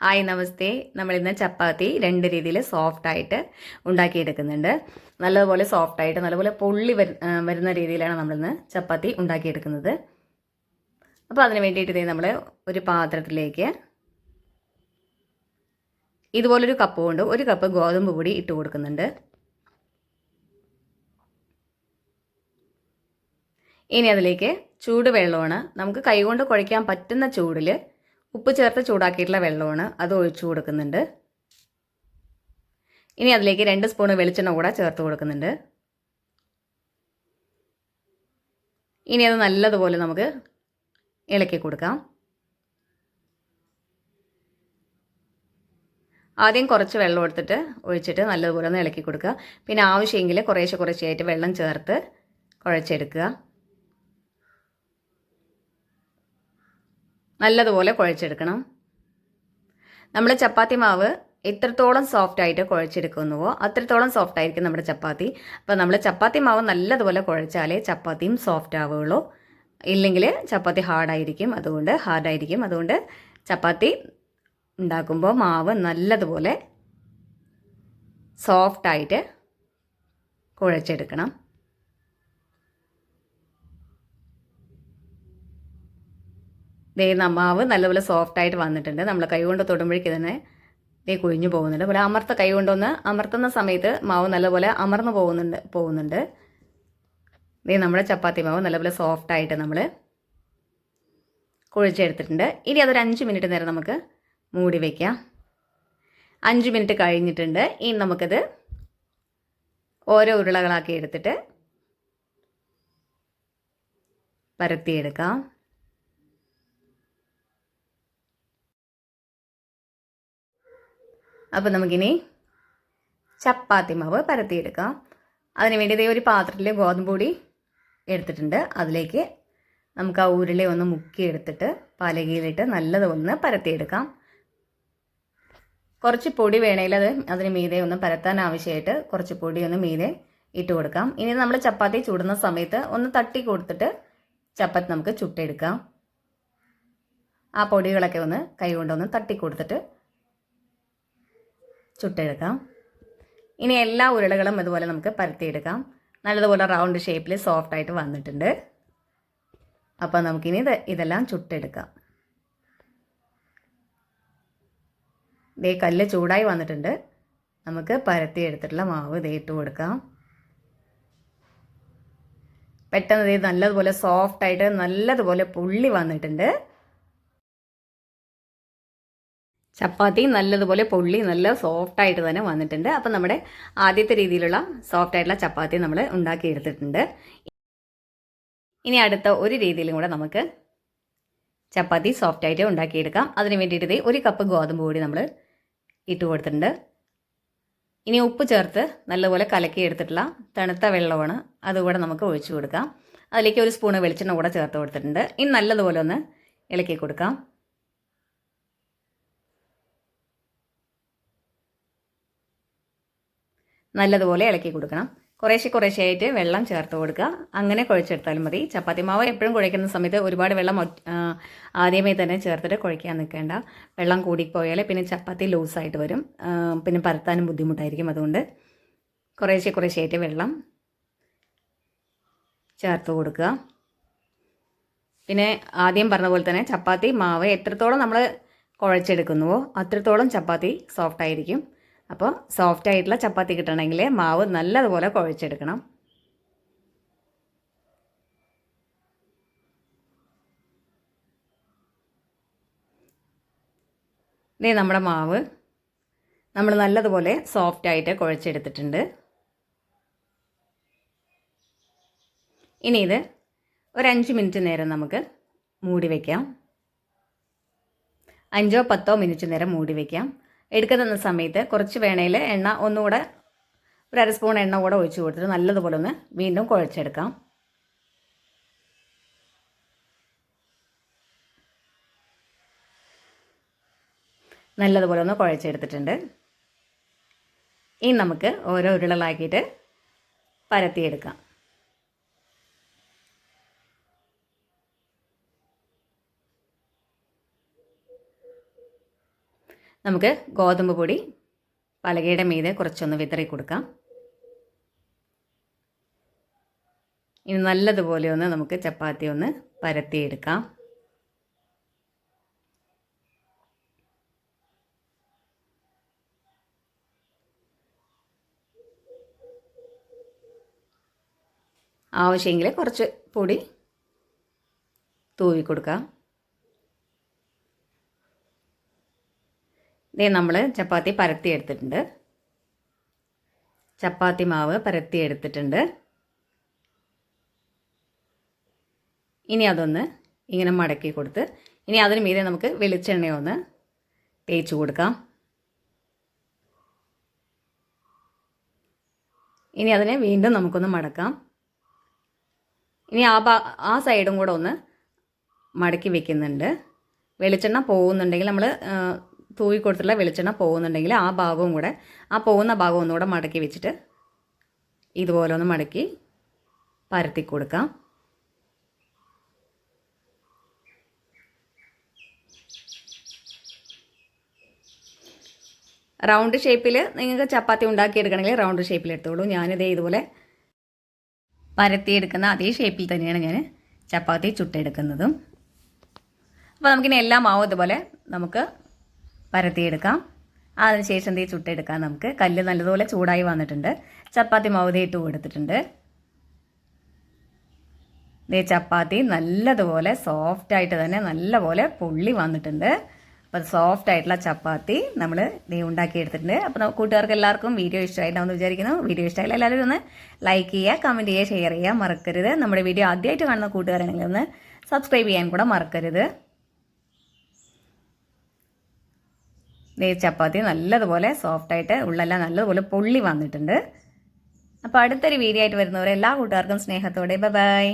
Hi നമസ്തേ. നമ്മളിന്ന് ചപ്പാത്തി രണ്ട് രീതിയിൽ സോഫ്റ്റ് ആയിട്ട് ഉണ്ടാക്കിയെടുക്കുന്നുണ്ട്. നല്ലതുപോലെ സോഫ്റ്റ് ആയിട്ട് നല്ലപോലെ പൊള്ളി വരു- വരുന്ന രീതിയിലാണ് നമ്മളിന്ന് ചപ്പാത്തി ഉണ്ടാക്കിയെടുക്കുന്നത്. അപ്പോൾ അതിന് വേണ്ടിയിട്ട് നമ്മൾ ഒരു പാത്രത്തിലേക്ക് ഇതുപോലൊരു കപ്പ് കൊണ്ട് ഒരു കപ്പ് ഗോതമ്പ് പൊടി ഇട്ട് കൊടുക്കുന്നുണ്ട്. ഇനി അതിലേക്ക് ചൂടുവെള്ളമാണ്. നമുക്ക് കൈകൊണ്ട് കുഴയ്ക്കാൻ പറ്റുന്ന ചൂടിൽ ഉപ്പ് ചേർത്ത് ചൂടാക്കിയിട്ടുള്ള വെള്ളമാണ് അത് ഒഴിച്ചു കൊടുക്കുന്നുണ്ട്. ഇനി അതിലേക്ക് രണ്ട് സ്പൂൺ വെളിച്ചെണ്ണ കൂടെ ചേർത്ത് കൊടുക്കുന്നുണ്ട്. ഇനി അത് നല്ലതുപോലെ നമുക്ക് ഇളക്കി കൊടുക്കാം. ആദ്യം കുറച്ച് വെള്ളം എടുത്തിട്ട് ഒഴിച്ചിട്ട് നല്ലതുപോലെ ഒന്ന് ഇളക്കി കൊടുക്കുക. പിന്നെ ആവശ്യമെങ്കിൽ കുറേശ്ശെ കുറേശ്ശെയായിട്ട് വെള്ളം ചേർത്ത് കുഴച്ചെടുക്കുക. നല്ലതുപോലെ കുഴച്ചെടുക്കണം. നമ്മൾ ചപ്പാത്തി മാവ് എത്രത്തോളം സോഫ്റ്റ് ആയിട്ട് കുഴച്ചെടുക്കുന്നുവോ അത്രത്തോളം സോഫ്റ്റ് ആയിരിക്കും നമ്മുടെ ചപ്പാത്തി. അപ്പോൾ നമ്മൾ ചപ്പാത്തി മാവ് നല്ലതുപോലെ കുഴച്ചാലേ ചപ്പാത്തിയും സോഫ്റ്റ് ആവുകയുള്ളൂ. ഇല്ലെങ്കിൽ ചപ്പാത്തി ഹാർഡായിരിക്കും അതുകൊണ്ട് ഹാർഡായിരിക്കും അതുകൊണ്ട് ചപ്പാത്തി ഉണ്ടാക്കുമ്പോൾ മാവ് നല്ലതുപോലെ സോഫ്റ്റായിട്ട് കുഴച്ചെടുക്കണം. ദേ നമാവ് നല്ലപോലെ സോഫ്റ്റ് ആയിട്ട് വന്നിട്ടുണ്ട്. നമ്മൾ കൈ കൊണ്ട് തൊടുമ്പോഴേക്ക് തന്നെ ദേ കുഴിഞ്ഞു പോകുന്നുണ്ട്. അതുപോലെ അമർത്ത കൈ കൊണ്ടൊന്ന് അമർത്തുന്ന സമയത്ത് മാവ് നല്ലപോലെ അമർന്നു പോകുന്നുണ്ട് പോകുന്നുണ്ട്. ദേ നമ്മുടെ ചപ്പാത്തി മാവ് നല്ലപോലെ സോഫ്റ്റ് ആയിട്ട് നമ്മൾ കുഴിച്ചെടുത്തിട്ടുണ്ട്. ഇനി അതൊരു അഞ്ച് മിനിറ്റ് നേരം നമുക്ക് മൂടി വയ്ക്കാം അഞ്ച് മിനിറ്റ് കഴിഞ്ഞിട്ടുണ്ട്. ഇനി നമുക്കത് ഓരോ ഉരുളകളാക്കി എടുത്തിട്ട് പരത്തിയെടുക്കാം. അപ്പോൾ നമുക്കിനി ചപ്പാത്തി മാവ് പരത്തിയെടുക്കാം. അതിന് വേണ്ടി ദേ ഒരു പാത്രത്തിൽ ഗോതമ്പ് പൊടി എടുത്തിട്ടുണ്ട്. അതിലേക്ക് നമുക്ക് ആ ഉരുളി ഒന്ന് മുക്കിയെടുത്തിട്ട് പലകയിലിട്ട് നല്ലതൊന്ന് പരത്തിയെടുക്കാം. കുറച്ച് പൊടി വേണേൽ അത് അതിന് മീതെ ഒന്ന് പരത്താൻ ആവശ്യമായിട്ട് കുറച്ച് പൊടി ഒന്ന് മീതെ ഇട്ട് കൊടുക്കാം. ഇനി നമ്മൾ ചപ്പാത്തി ചൂടുന്ന സമയത്ത് ഒന്ന് തട്ടി കൊടുത്തിട്ട് ചപ്പാത്തി നമുക്ക് ചുട്ടെടുക്കാം. ആ പൊടികളൊക്കെ ഒന്ന് കൈ കൊണ്ടൊന്ന് തട്ടി കൊടുത്തിട്ട് ചുട്ടെടുക്കാം. ഇനി എല്ലാ ഉരുളകളും ഇതുപോലെ നമുക്ക് പരത്തിയെടുക്കാം. നല്ലതുപോലെ റൗണ്ട് ഷേപ്പിൽ സോഫ്റ്റ് ആയിട്ട് വന്നിട്ടുണ്ട്. അപ്പോൾ നമുക്കിനി ഇത് ഇതെല്ലാം ചുട്ടെടുക്കാം. ദേ കല്ല് ചൂടായി വന്നിട്ടുണ്ട്. നമുക്ക് പരത്തി എടുത്തിട്ടുള്ള മാവ് ദേ ഇട്ട് കൊടുക്കാം. പെട്ടെന്ന് ദേ നല്ലതുപോലെ സോഫ്റ്റ് ആയിട്ട് നല്ലതുപോലെ പുള്ളി വന്നിട്ടുണ്ട്. ചപ്പാത്തി നല്ലതുപോലെ പൊള്ളി നല്ല സോഫ്റ്റ് ആയിട്ട് തന്നെ വന്നിട്ടുണ്ട്. അപ്പം നമ്മുടെ ആദ്യത്തെ രീതിയിലുള്ള സോഫ്റ്റ് ആയിട്ടുള്ള ചപ്പാത്തി നമ്മൾ ഉണ്ടാക്കിയെടുത്തിട്ടുണ്ട്. ഇനി അടുത്ത ഒരു രീതിയിലും കൂടെ നമുക്ക് ചപ്പാത്തി സോഫ്റ്റ് ആയിട്ട് ഉണ്ടാക്കിയെടുക്കാം. അതിന് വേണ്ടിയിട്ട് ഒരു കപ്പ് ഗോതമ്പ് പൊടി നമ്മൾ ഇട്ട് കൊടുത്തിട്ടുണ്ട്. ഇനി ഉപ്പ് ചേർത്ത് നല്ലപോലെ കലക്കി എടുത്തിട്ടുള്ള തണുത്ത വെള്ളമാണ് അതുകൂടെ നമുക്ക് ഒഴിച്ചു കൊടുക്കാം. അതിലേക്ക് ഒരു സ്പൂണ് വെളിച്ചെണ്ണ കൂടെ ചേർത്ത് കൊടുത്തിട്ടുണ്ട്. ഇനി നല്ലതുപോലെ ഒന്ന് ഇളക്കി കൊടുക്കാം. നല്ലതുപോലെ ഇളക്കി കൊടുക്കണം. കുറേശ്ശെ കുറേശ്ശെ ആയിട്ട് വെള്ളം ചേർത്ത് കൊടുക്കുക. അങ്ങനെ കുഴച്ചെടുത്താലും മതി. ചപ്പാത്തി മാവ് എപ്പോഴും കുഴയ്ക്കുന്ന സമയത്ത് ഒരുപാട് വെള്ളം ആദ്യമേ തന്നെ ചേർത്തിട്ട് കുഴയ്ക്കാൻ നിൽക്കേണ്ട. വെള്ളം കൂടിപ്പോയാൽ പിന്നെ ചപ്പാത്തി ലൂസായിട്ട് വരും. പിന്നെ പരത്താനും ബുദ്ധിമുട്ടായിരിക്കും അതുകൊണ്ട്. കുറേശ്ശെ കുറേശ്ശെ ആയിട്ട് വെള്ളം ചേർത്ത് കൊടുക്കുക. പിന്നെ ആദ്യം പറഞ്ഞ പോലെ തന്നെ ചപ്പാത്തി മാവ് എത്രത്തോളം നമ്മൾ കുഴച്ചെടുക്കുന്നുവോ അത്രത്തോളം ചപ്പാത്തി സോഫ്റ്റ് ആയിരിക്കും അപ്പോൾ സോഫ്റ്റ് ആയിട്ടുള്ള ചപ്പാത്തി കിട്ടണമെങ്കിൽ മാവ് നല്ലതുപോലെ കുഴച്ചെടുക്കണം. ഇതേ നമ്മുടെ മാവ് നമ്മൾ നല്ലതുപോലെ സോഫ്റ്റ് ആയിട്ട് കുഴച്ചെടുത്തിട്ടുണ്ട്. ഇനി ഇത് ഒരു മിനിറ്റ് നേരം നമുക്ക് മൂടി വയ്ക്കാം അഞ്ചോ പത്തോ മിനിറ്റ് നേരം മൂടി വയ്ക്കാം എടുക്കുന്ന സമയത്ത് കുറച്ച് വേണേൽ എണ്ണ ഒന്നുകൂടെ ഒരു അര സ്പൂൺ എണ്ണ കൂടെ ഒഴിച്ച് കൊടുത്തിട്ട് നല്ലതുപോലെ ഒന്ന് വീണ്ടും കുഴച്ചെടുക്കാം. നല്ലതുപോലെ ഒന്ന് കുഴച്ചെടുത്തിട്ടുണ്ട്. ഇനി നമുക്ക് ഓരോ ഉരുളകളാക്കിയിട്ട് പരത്തിയെടുക്കാം. നമുക്ക് ഗോതമ്പ് പൊടി പലകയുടെ മീതെ കുറച്ചൊന്ന് വിതറി കൊടുക്കാം. ഇനി നല്ലതുപോലെ ഒന്ന് നമുക്ക് ചപ്പാത്തി ഒന്ന് പരത്തിയെടുക്കാം. ആവശ്യമെങ്കിൽ കുറച്ച് പൊടി തൂവി കൊടുക്കാം. ഇതേ നമ്മൾ ചപ്പാത്തി പരത്തി എടുത്തിട്ടുണ്ട്. ചപ്പാത്തി മാവ് പരത്തി എടുത്തിട്ടുണ്ട്. ഇനി അതൊന്ന് ഇങ്ങനെ മടക്കി കൊടുത്ത് ഇനി അതിന് മീതെ നമുക്ക് വെളിച്ചെണ്ണയൊന്ന് തേച്ച് കൊടുക്കാം. ഇനി അതിനെ വീണ്ടും നമുക്കൊന്ന് മടക്കാം. ഇനി ആ ആ സൈഡും കൂടെ ഒന്ന് മടക്കി വെക്കുന്നുണ്ട്. വെളിച്ചെണ്ണ പോകുന്നുണ്ടെങ്കിൽ നമ്മൾ തൂവി കൊടുത്തുള്ള വെളിച്ചെണ്ണ പോകുന്നുണ്ടെങ്കിൽ ആ ഭാഗവും കൂടെ ആ പോകുന്ന ഭാഗം ഒന്നുകൂടെ മടക്കി വെച്ചിട്ട് ഇതുപോലെ ഒന്ന് മടക്കി പരത്തി കൊടുക്കാം. റൗണ്ട് ഷേപ്പിൽ നിങ്ങൾക്ക് ചപ്പാത്തി ഉണ്ടാക്കിയെടുക്കണമെങ്കിൽ റൗണ്ട് ഷേപ്പിൽ എടുത്തോളൂ. ഞാനിതേ ഇതുപോലെ പരത്തിയെടുക്കുന്ന അതേ ഷേപ്പിൽ തന്നെയാണ് ഞാൻ ചപ്പാത്തി ചുട്ടെടുക്കുന്നതും. അപ്പോൾ നമുക്കിനി എല്ലാ മാവും ഇതുപോലെ നമുക്ക് പരത്തിയെടുക്കാം. അതിനുശേഷം ദേ ചുട്ടെടുക്കാം നമുക്ക്. കല്ല് നല്ലതുപോലെ ചൂടായി വന്നിട്ടുണ്ട്. ചപ്പാത്തി ദേ ഇട്ട് കൊടുത്തിട്ടുണ്ട്. ദേ ചപ്പാത്തി നല്ലതുപോലെ സോഫ്റ്റായിട്ട് തന്നെ നല്ലപോലെ പൊള്ളി വന്നിട്ടുണ്ട്. അപ്പോൾ സോഫ്റ്റ് ആയിട്ടുള്ള ചപ്പാത്തി നമ്മൾ ദേ ഉണ്ടാക്കിയെടുത്തിട്ടുണ്ട് അപ്പോൾ കൂട്ടുകാർക്ക് എല്ലാവർക്കും വീഡിയോ ഇഷ്ടമായിട്ടാണെന്ന് വിചാരിക്കുന്നു. വീഡിയോ ഇഷ്ടമായില്ല എല്ലാവരും ഒന്ന് ലൈക്ക് ചെയ്യുക കമന്റ് ചെയ്യുക ഷെയർ ചെയ്യുക മറക്കരുത്. നമ്മുടെ വീഡിയോ ആദ്യമായിട്ട് കാണുന്ന കൂട്ടുകാരാണെങ്കിൽ ഒന്ന് സബ്സ്ക്രൈബ് ചെയ്യാൻ കൂടെ മറക്കരുത്. ചപ്പാത്തി നല്ലതുപോലെ സോഫ്റ്റായിട്ട് ഉള്ളെല്ലാം നല്ലതുപോലെ പൊള്ളി വന്നിട്ടുണ്ട്. അപ്പോൾ അടുത്തൊരു വീഡിയോ ആയിട്ട് വരുന്നവരെ എല്ലാ കൂട്ടുകാർക്കും സ്നേഹത്തോടെ. ബൈ